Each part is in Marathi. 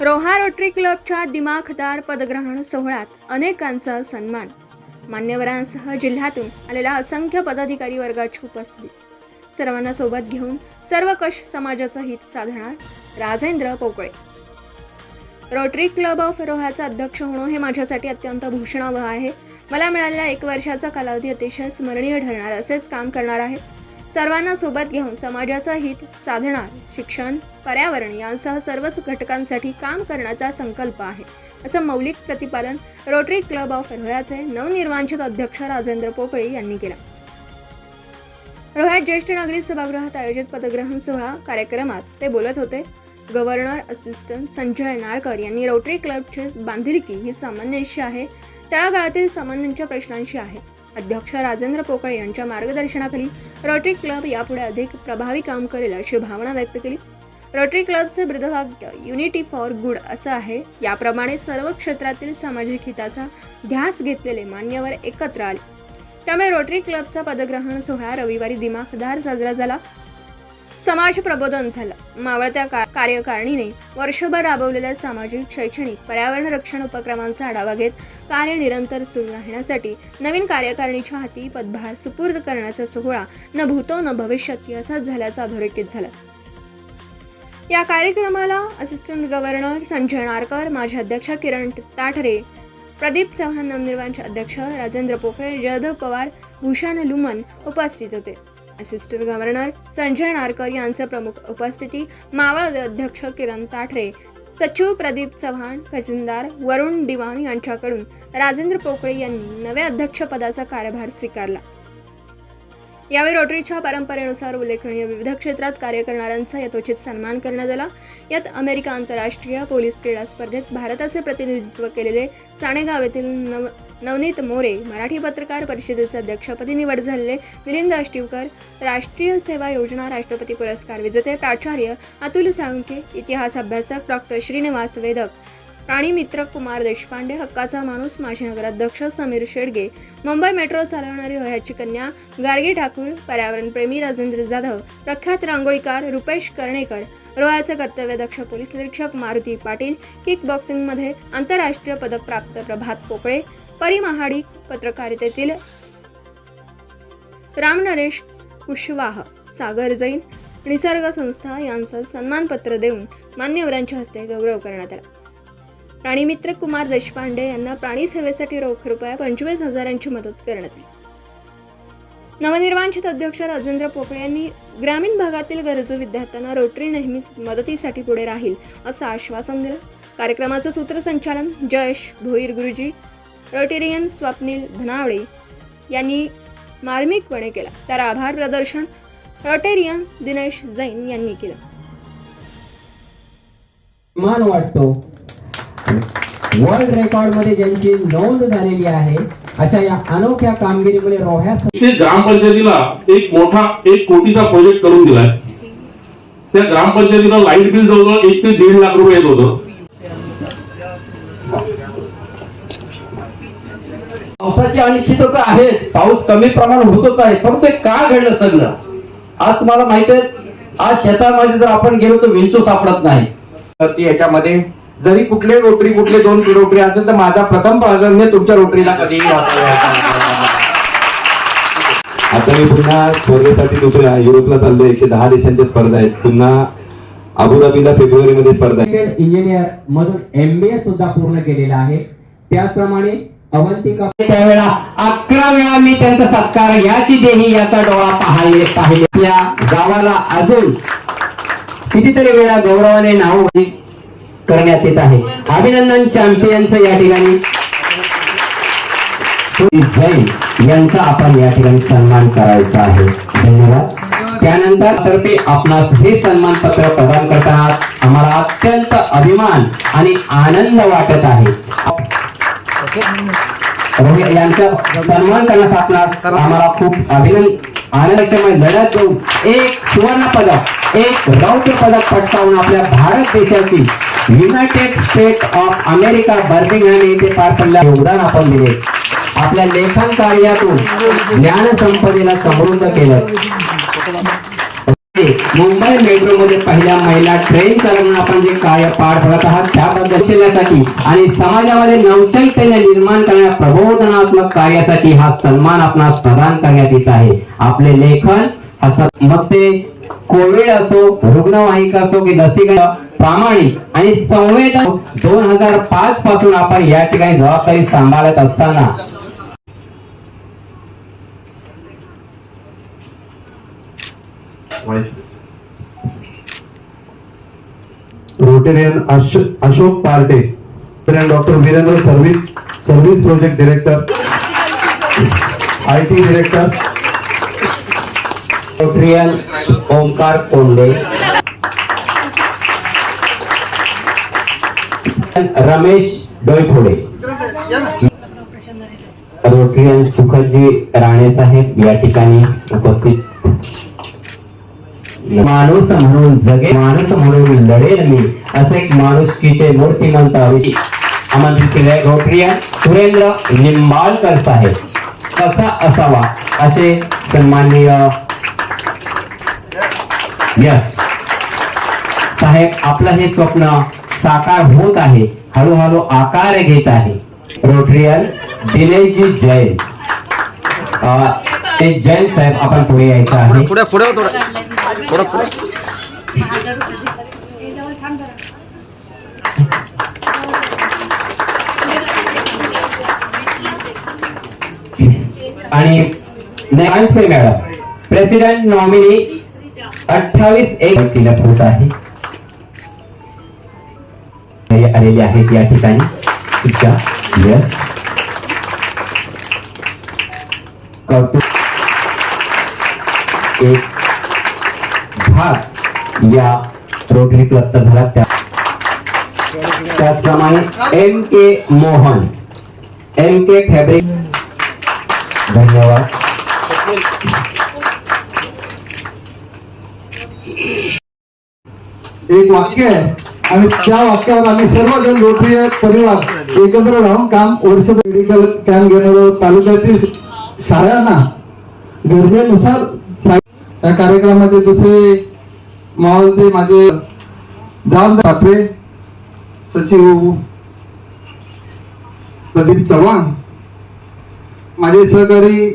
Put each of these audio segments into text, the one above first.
रोहा रोटरी क्लबच्या दिमाखदार पदग्रहण सोहळ्यात अनेकांचा सन्मान. मान्यवरांसह जिल्ह्यातून आलेल्या असंख्य पदाधिकारी वर्गाची उपस्थिती. सर्वांना सोबत घेऊन सर्व कश समाजाचं हित साधणार Rajendra Pokale. Rotary Club of रोहाचा अध्यक्ष होणं हे माझ्यासाठी अत्यंत भूषणावह आहे. मला मिळालेला एक वर्षाचा कालावधी अतिशय स्मरणीय ठरणार असेच काम करणार आहे. सर्वांना सोबत घेऊन समाजाचं हित साधणार शिक्षण पर्यावरण यांसह सर्वच घटकांसाठी काम करण्याचा संकल्प आहे असं मौलिक प्रतिपादन रोटरी क्लब ऑफ रोह्याचे नवनिर्वांचित अध्यक्ष राजेंद्र पोकळे यांनी केलं. रोह्यात ज्येष्ठ नागरिक सभागृहात आयोजित पदग्रहण सोहळा कार्यक्रमात ते बोलत होते. गव्हर्नर असिस्टंट संजय नारकर यांनी रोटरी क्लबची बांधिलकी ही सामान्यांशी आहे. तळागाळातील सामान्यांच्या प्रश्नांशी आहे. अध्यक्ष राजेंद्र पोकळे यांच्या मार्गदर्शनाखाली रोटरी क्लब यापुढे अधिक प्रभावी काम करेल अशी भावना व्यक्त केली. रोटरी क्लबचे ब्रदवाक्य युनिटी फॉर गुड असं आहे. याप्रमाणे सर्व क्षेत्रातील सामाजिक हिताचा ध्यास घेतलेले मान्यवर एकत्र आले. त्यामुळे रोटरी क्लबचा पदग्रहण सोहळा रविवारी दिमाखदार साजरा झाला. समाज प्रबोधन झालं. मावळत्या का कार्यकारिणीने वर्षभर राबवलेल्या सामाजिक शैक्षणिक पर्यावरण रक्षण उपक्रमांचा आढावा घेत कार्य निरंतर सुरू राहण्यासाठी नवीन कार्यकारिणीच्या हाती पदभार सुपूर्द करण्याचा सोहळा न भूतो न भविष्यती असाच झाल्याचा अधोरेखित झाला. या कार्यक्रमाला असिस्टंट गव्हर्नर संजय नारकर माजी अध्यक्ष किरण ताठरे प्रदीप चव्हाण नवनिर्वाणचे अध्यक्ष राजेंद्र पोखरे जयदेव पवार भूषण लुमन उपस्थित होते. असिस्टंट गव्हर्नर संजय नारकर यांचे प्रमुख उपस्थिती मावळ अध्यक्ष किरण ताठरे सचिव प्रदीप चव्हाण खजिनदार वरुण दिवाण यांच्याकडून. राजेंद्र पोकळे यांनी नव्या अध्यक्षपदाचा कार्यभार स्वीकारला. यावेळी रोटरीच्या परंपरेनुसार उल्लेखनीय विविध क्षेत्रात कार्य करणाऱ्यांचा यथोचित सन्मान करण्यात आला. यात अमेरिका आंतरराष्ट्रीय पोलीस क्रीडा स्पर्धेत भारताचे प्रतिनिधित्व केलेले साणेगाव येथील नव नवनीत मोरे मराठी पत्रकार परिषदेचे अध्यक्षपदी निवड झालेले मिलिंद अष्टीवकर राष्ट्रीय सेवा योजना राष्ट्रपती पुरस्कार विजेते प्राचार्य अतुल साळुंके इतिहास अभ्यासक डॉक्टर श्रीनिवास वेदक प्राणीमित्र कुमार देशपांडे हक्काचा माणूस माजी नगराध्यक्ष समीर शेडगे मुंबई मेट्रो चालवणारी वयाची कन्या गार्गी ठाकूर पर्यावरणप्रेमी राजेंद्र जाधव प्रख्यात रांगोळीकार रुपेश कर्णेकर कर्तव्य कर्तव्यदक्ष पोलीस निरीक्षक मारुती पाटील किक बॉक्सिंगमध्ये आंतरराष्ट्रीय पदक प्राप्त प्रभात पोकळे परिमहाडी पत्रकारितेतील राम नरेश कुशवाह सागर जैन निसर्ग संस्था यांचा सन्मानपत्र देऊन मान्यवरांच्या हस्ते गौरव करण्यात आला. प्राणीमित्र कुमार देशपांडे यांना प्राणी सेवेसाठी रोख रुपया पंचवीस हजारांची मदत करण्यात आली. नवनिर्वांचित अध्यक्ष राजेंद्र पोकळे यांनी ग्रामीण भागातील गरजू विद्यार्थ्यांना रोटरी नेहमीच मदतीसाठी पुढे राहील असं आश्वासन दिलं. कार्यक्रमाचं सूत्रसंचालन जयश भोईर गुरुजी रोटेरियन स्वप्नील धनावडे यांनी मार्मिकपणे केला. तर आभार प्रदर्शन रोटेरियन दिनेश जैन यांनी केलं. मान वाटतो वर्ल्ड रेकॉर्डमध्ये ज्यांची नोंद झालेली आहे अशा या अनोख्या कामगिरीमुळे रोह्यात इथे ग्रामपंचायतीला एक मोठा एक कोटीचा प्रोजेक्ट करून दिलाय. त्या ग्रामपंचायतीला लाइट बिल जवळजवळ एक ते दीड लाख रुपये येत होतं. पावसाची अनिश्चितता आहेच. पाऊस कमी प्रमाणात होतच आहे परंतु हे का घडलं सगळं? आज तुम्हाला माहीत आहे आज शेतामध्ये जर आपण गेलो तर विंचू सापडत नाही. तर ती याच्यामध्ये जरी कुठले रोटरी कुठले दोन रोटरी असेल तर माझा प्रथम प्राधान्य तुमच्या रोटरीला कधीही आता मी पुन्हा स्पर्धेसाठी दुसऱ्या युरोपला चाललोय. एकशे दहा देशांच्या स्पर्धा आहेत. पुन्हा अबुधाबीला फेब्रुवारी मध्ये स्पर्धा इंजिनियर मधून एमबीए सुद्धा पूर्ण केलेला आहे. त्याचप्रमाणे अवंतिका त्यावेळेला अकरा वेळा मी त्यांचा सत्कार याची देही याचा डोळा पाहिले पाहिले या गावाला अजून कितीतरी वेळा गौरवाने नाव करण्यात येत आहे. अभिनंदन चॅम्पियनचं या ठिकाणी. जैन यांचा आपण या ठिकाणी सन्मान करायचा आहे. धन्यवाद. त्यानंतर तर्फे आपणास हे सन्मान पत्र प्रदान करताना आम्हाला अत्यंत अभिमान आणि आनंद वाटत आहे. रोहित यांचा सन्मान करण्यास आपणास आम्हाला खूप अभिनंदन आनंदमय लढत देऊन एक सुवर्ण पदक एक रौप्य पदक पटकावून आपल्या भारत देशाची United State of America Birmingham येथे पार पडल्या योगदान आपण दिले. आपल्या लेखन कार्यातून ज्ञान संपदेला समृद्ध केलं. मुंबई मेट्रोमध्ये पहिल्या महिला ट्रेन चालवून आपण जे कार्य पार पडत आहात त्याबद्दल आणि समाजामध्ये नवचैतन्य निर्माण करण्या प्रबोधनात्मक कार्यासाठी हा सन्मान आपणास प्रदान करण्यात येत आहे. आपले लेखन असं मग ते कोविड असो रुग्णवाहिका असो की लसीकरण प्रामाणिक आणि संवेदन दोन हजार पाच पासून आपण या ठिकाणी जबाबदारी सांभाळत असताना. Rotarian Ashok Parte doctor Virendra service service project director I T director rotarian Omkar Konde Ramesh Doiphode rotarian Sukhadji Rane साहेब या ठिकाणी उपस्थित माणूस म्हणून जगे माणूस म्हणून लढेल मी असे एक माणुसकीचे मूर्तिमंत अभिषेक. आमंत्रित केले आहे सुरेंद्र निंबाळकर साहेब कसा असावा? असे सन्माननीय. यस साहेब आपलं हे स्वप्न साकार होत आहे. हळूहळू आकार घेत आहे. रोटरियल दिनेशजी जैन. ते जैन साहेब आपण पुढे यायचं आहे. पुढे पुढे हो थोडं थोडं आणि मॅडम प्रेसिडेंट नॉमिनी अठ्ठावीस एक व्यक्तीला होत आहे. आलेले आहेत या ठिकाणी. तुमच्या कौतुक. एक या रोटरी क्लबचा झाला त्या त्याचप्रमाणे M K Mohan M K fabric धन्यवाद. एक वाक्य आहे. आणि त्या वाक्यावर आम्ही सर्वजण रोटरी परिवार. एकत्र राहून काम वर्ष मेडिकल कॅम्प घेणार तालुक्यातील शाळांना गरजेनुसार सा- या कार्यक्रमाचे दुसरे मावळते माझे जाम ठाकरे सचिव प्रदीप चव्हाण माझे सहकारी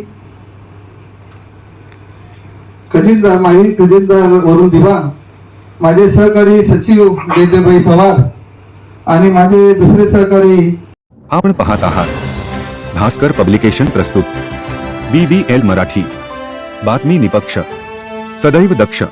खजिनदार माजी खजिनदार वरुण दिवा माझे सहकारी सचिव जयदेवभाई पवार आणि माझे दुसरे सहकारी आपण पाहत आहात भास्कर पब्लिकेशन प्रस्तुत बी बी एल मराठी बातमी निपक्ष सदैव दक्ष.